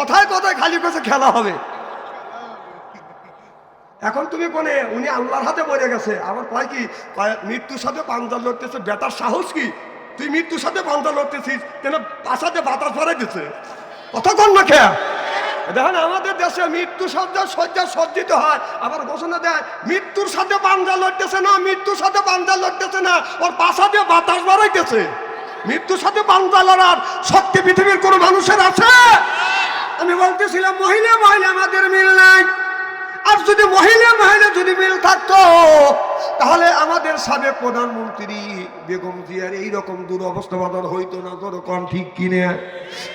কথায় কথায় খালি কাছে খেলা হবে। এখন তুমি কোনে উনি আল্লাহর হাতে পড়ে গেছে। আবার কয় কি মৃত্যুর সাথে পাঞ্জা লড়তেছে, বেটার সাহস কি? তুই মৃত্যুর সাথে পাঞ্জা লড়তেছিস, কেন পাশাতে বাতাস ভরে দিচ্ছে কতক্ষণ না খেয়া। দেখেন, আমাদের দেশে মৃত্যু সজ্জা শয্যা সজ্জিত হয়। আবার ঘোষণা দেয়, মৃত্যুর সাথে পাঞ্জা লড়তেছে না, মৃত্যুর সাথে পাঞ্জা লড়তেছে না, ওর পাশা দিয়ে বাতাস বাড়াইতেছে মৃত্যুর সাথে পাঞ্জা লড়ার শক্তি পৃথিবীর কোনো মানুষের আছে? আমি বলতেছিলাম মহিলা মহিলা আমাদের মিল নাই। আর যদি মহিলা মহিলা যদি মিল থাকতো, তাহলে আমাদের সাবেক প্রধানমন্ত্রী বেগম জিয়ার এইরকম দুরবস্থা বাদন হইতো না যেরকম ঠিক কিনে?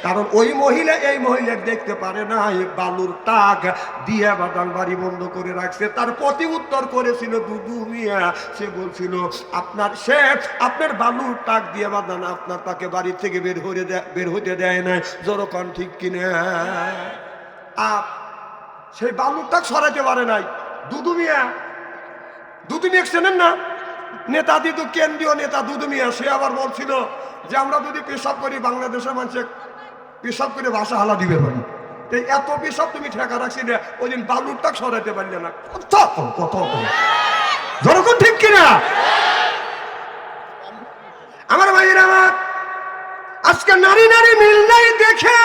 কারণ ওই মহিলা এই মহিলা দেখতে পারে না, এই বালুর টাক দিয়ে বাদান বাড়ি বন্ধ করে রাখছে। তার প্রতি উত্তর করেছিল, দুদু মিয়া। সে বলছিল, আপনার সে আপনার বালুর টাক দিয়ে বাদান আপনার তাকে বাড়ি থেকে বের হয়ে বের হইতে দেয় নাই। যেরকম ঠিক কিনে? আপ সেই বালুরটাক সরাইতে পারে নাই। দুদু মিয়া দুদু মিয়া চেনেন না? নেতা দিদু, কেন্দ্রীয় নেতা দুদু মিয়া সে আবার বলছিল যে আমরা যদি পেশাব করি, বাংলাদেশের মানুষের পেশাব করে ভাষা হালা দিবে পারি তো এত পেশাব তুমি ঠেকা রাখছি না ওই দিন বালুরটাক সরাইতে পারলে না। কত কত ঠিক কিনা? আমার ভাইয়ের আমার, আজকে নারী নারী মিল নাই দেখে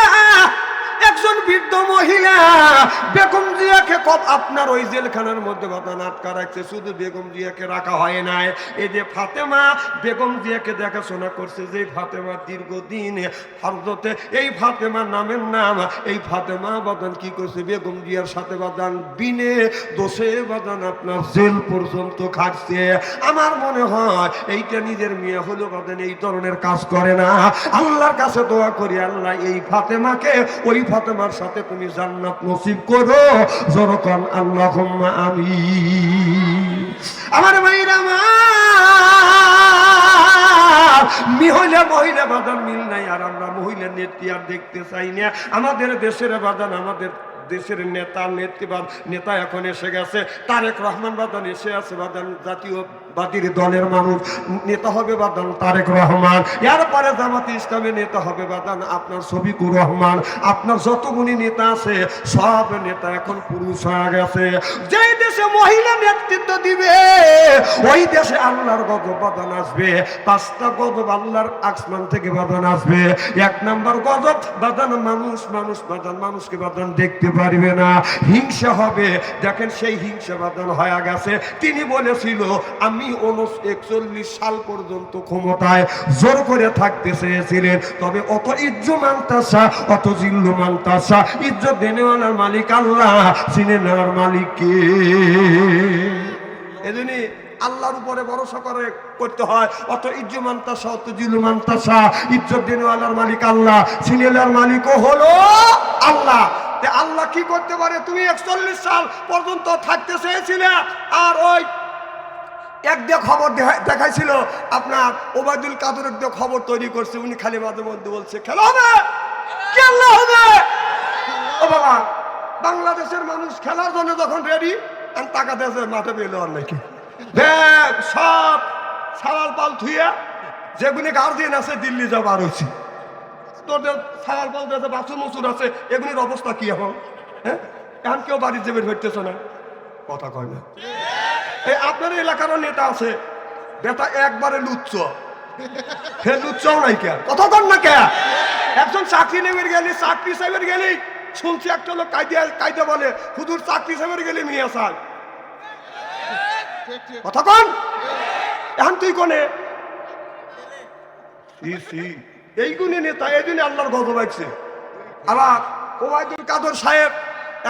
একজন বৃদ্ধ মহিলা বেগম জিয়াকে কব, আপনার ওই জেলখানার মধ্যে বাধা আটকা রাখছে, শুধু বেগম জিয়াকে রাখা হয় নাই। এই যে ফাতেমা, বেগম জিয়াকে দেখাশোনা করছে যে ফাতেমা দীর্ঘদিন হরদতে এই ফাতেমার নামের নাম, এই ফাতেমা বাদান কি করছে? বেগম জিয়ার সাথে বাদান বিনে দোষে বাদান আপনার জেল পর্যন্ত খাটছে। আমার মনে হয় এইটা নিজের মেয়ে হলো বাদান এই ধরনের কাজ করে না। আল্লাহর কাছে দোয়া করি, আল্লাহ এই ফাতেমাকে, ওই ফাতেমার সাথে তুমি জান্নাত নসিব করো যেরকম আল্লাহ আমি আমার ভাইরা মহিলা মহিলা বাদান মিল নাই আর আমরা মহিলা নেত্রী আর দেখতে চাই না। আমাদের দেশের বাদান আমাদের দেশের নেতা, নেতৃবাদ, নেতা এখন এসে গেছে। তারেক রহমান বাদান এসে আছে বাদান জাতীয়বাদীর দলের মানুষ। নেতা হবে বাদান তারেক রহমান। এরপরে জামাতি ইসলামের নেতা হবে বাদান আপনার শফিকুর রহমান। আপনার যতগুলি নেতা আছে, সব নেতা এখন পুরুষ হয়ে গেছে। যেই দেশে মহিলা নেতৃত্ব দিবে, ওই দেশে আল্লাহর গজব বাদান আসবে। পাঁচটা গজব আল্লাহর আসমান থেকে বাদান আসবে। এক নাম্বার গজব বাদান মানুষ মানুষ বাদান মানুষকে বাদান দেখতে পারবে না। হিংসা হবে। দেখেন সেই হিংসা বাদান হয়ে গেছে। তিনি বলেছিল, আমি উনস একচল্লিশ সাল পর্যন্ত ক্ষমতায় জোর করে থাকতে চেয়েছিলেন। তবে অত ইজ্জু মানতাসা, অত জিল্লু মানতাসা, ইজ্জত দেনেওয়ালার মালিক আল্লাহ, চিনে নেওয়ার মালিক কে? এজন্যই আল্লাহর উপরে ভরসা করে করতে হয়। অত ইজ্জু মানতাসা, অত জিলু মানতাসা, ইজ্জত দিনওয়ালার মালিক আল্লাহ সিনেলার মালিকও হলো আল্লাহ। আল্লাহ কি করতে পারে? তুমি একচল্লিশ সাল পর্যন্ত থাকতে চেয়েছিলে আর ওই এক দিয়ে খবর দেখা- দেখাইছিল আপনার ওবায়দুল কাদের এক দিয়ে খবর তৈরি করছে। উনি খালি মাঝে মধ্যে বলছে, খেলা হবে! খেলা হবে! ও বাবা, বাংলাদেশের মানুষ খেলার জন্য যখন রেডি টাকা দেশে মাঠে পেলে আর নাকি? সব সালাল পাল থুইয়া যেগুলি গার্জিয়ান আছে, দিল্লি যাবার হয়েছে। তোদের সালাল পাল দেশে বাসুর মসুর আছে এগুলির অবস্থা কি এখন? হ্যাঁ? এখন কেউ বাড়ির যাবে ভরতেছে না। কথা কয় না। এই আপনার এলাকারও নেতা আছে। বেটা একবারে লুচ্ছও নাই কে? কথা না কে? একজন চাকরি নেমের গেলি চাকরি সাহেবের গেলি শুনছি একটা লোক কায়দা কায়দা বলে হুদুর চাকরি সাহেবের গেলি মিয়া সাহেব। কথা কন? এখন তুই কোনে? সি, সি। এই গুণে নেতা এই জন্য আল্লাহর গজব আছে আবার ওবায়দুল কাদর সাহেব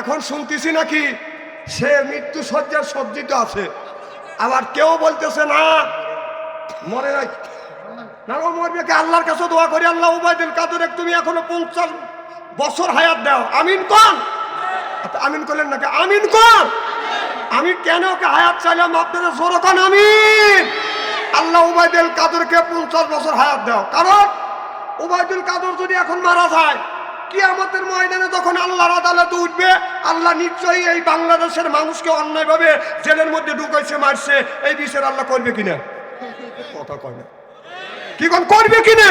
এখন শুনতেছি নাকি সে মৃত্যু সজ্জার সজ্জিত আছে। আবার কেউ বলতেছে না মরে নাই। না গো মরবে আল্লাহর কাছে দোয়া করি আল্লাহ ওবায়দুল কাদর তুমি এখনও পঞ্চাশ বছর হায়াত দাও। আমিন কন আচ্ছা, আমিন করলেন নাকি? আমিন কন আমি কেন ওকে হায়াত চাইলাম? আপনারা জোর কন আমিন। আল্লাহ উবায়দুল কাদরকে পঞ্চাশ বছর হায়াত দাও। কারণ উবায়দুল কাদর যদি এখন মারা যায়, কিয়ামতের ময়দানে যখন আল্লাহর আদালতে উঠবে, আল্লাহ নিশ্চয়ই এই বাংলাদেশের মানুষকে অন্যায়ভাবে জেলের মধ্যে ঢুকাইছে, মারছে, এই বিষয়ের আল্লাহ করবে কিনা? কথা কয় না। কি করবে কিনা?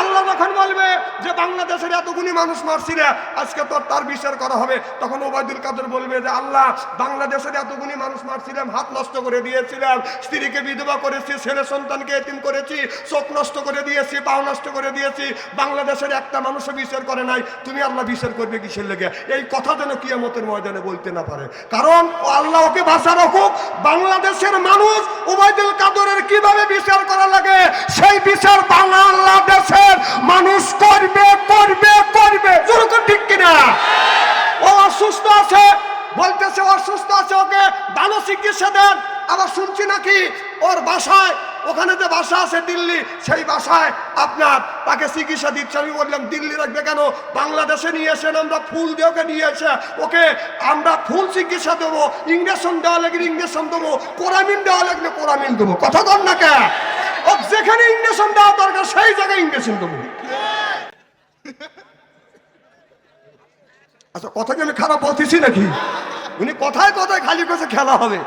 আল্লাহ যখন বলবে যে বাংলাদেশের এতগুলি মানুষ মারছি না আজকে তোর তার বিচার করা হবে, তখন ওবায়দুল কাদের বলবে যে আল্লাহ, বাংলাদেশের এতগুলি মানুষ মারছিলাম হাত নষ্ট করে দিয়েছিলাম, স্ত্রীকে বিধবা করেছি, ছেলে সন্তানকে এতিম করেছি, চোখ নষ্ট করে দিয়েছি, পাও নষ্ট করে দিয়েছি, বাংলাদেশের একটা মানুষও বিচার করে নাই, তুমি আল্লাহ বিচার করবে কিসের লেগে? এই কথা যেন কিয়ামতের ময়দানে বলতে না পারে। কারণ আল্লাহ ওকে বাঁচা রাখুক, বাংলাদেশের মানুষ ওবায়দুল কাদরের কীভাবে বিচার করা লাগে, সেই বিচার বাংলাদেশের মানুষ করবে করবে করবে। যেরকম ঠিক কিনা? ও অসুস্থ আছে, বলতেছে অসুস্থ আছে ওকে, ভালো চিকিৎসা দেন। আবার শুনছি নাকি ওর বাসায়, ওখানে যে বাসা আছে দিল্লি, সেই বাসায় আপনার তাকে চিকিৎসা দিচ্ছে। আমি বললাম, দিল্লি রাখবে কেন? বাংলাদেশে নিয়ে এসেন আমরা, ফুল দিয়ে ওকে নিয়ে এসে, ওকে আমরা ফুল চিকিৎসা দেবো, ইঞ্জেকশন দেওয়া লাগলে ইঞ্জেকশন দেবো, কোরামিন দেওয়া লাগলে কোরামিন দেবো। কথা কর না কে? যেখানে ইঞ্জেকশন দেওয়া দরকার জায়গায় ইঞ্জেকশন দেবো। আচ্ছা কথা কি আমি খারাপ বলতেছি নাকি? উনি কথায় কথায় খালি কাছে খেলা হবে।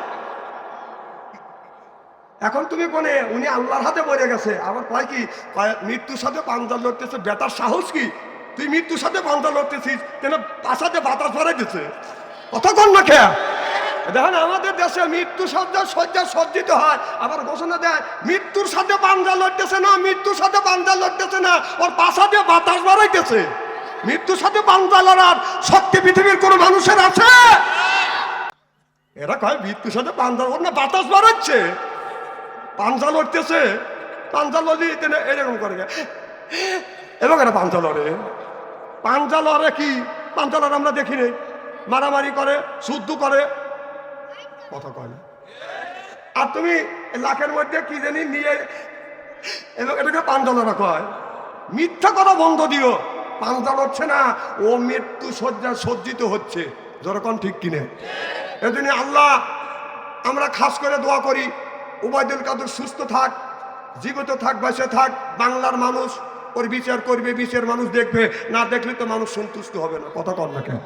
এখন তুমি কোনে উনি আল্লাহর হাতে পড়ে গেছে। আবার কয় কি মৃত্যুর সাথে পাঞ্জা লড়তেছে। বেটার সাহস কি? তুই মৃত্যুর সাথে পাঞ্জা লড়তেছিস কেন পাশাতে বাতাস ভরে দিচ্ছে কতক্ষণ না খেয়া দেখেন, আমাদের দেশে মৃত্যু সজ্জা শয্যা সজ্জিত হয়। আবার ঘোষণা দেয়, মৃত্যুর সাথে পাঞ্জা লড়তেছে না, মৃত্যুর সাথে পাঞ্জা লড়তেছে না, ওর পাশাতে বাতাস বাড়াইতেছে। মৃত্যুর সাথে পাঞ্জা লড়ার শক্তি পৃথিবীর কোনো মানুষের আছে? এরা কয়, মৃত্যুর সাথে পাঞ্জা ওর না, বাতাস বাড়াচ্ছে। পাঞ্জা লড়তেছে, পাঞ্জা লড়ি এরকম করে এবং এরা পাঞ্জা লড়ে। পাঞ্জা লড়ে কি? পাঞ্জা লড়ে আমরা দেখি নে মারামারি করে শুদ্ধ করে কথা কয় না। আর তুমি লাখের মধ্যে কি জানি নিয়ে এবং এটাকে পাঞ্জা লড়া কয়। মিথ্যা কথা বন্ধ দিও। পাঞ্জা হচ্ছে না, ও মৃত্যু সজ্জা সজ্জিত হচ্ছে। যেরকম ঠিক কিনে। এজন্য আল্লাহ, আমরা খাস করে দোয়া করি, উবায়দুল কাদের সুস্থ থাক, জীবিত থাক, বেঁচে থাক, বাংলার মানুষ, ওর বিচার করবে, বিচার মানুষ দেখবে, না দেখলে তো মানুষ সন্তুষ্ট হবে না। কথা কর না কেন?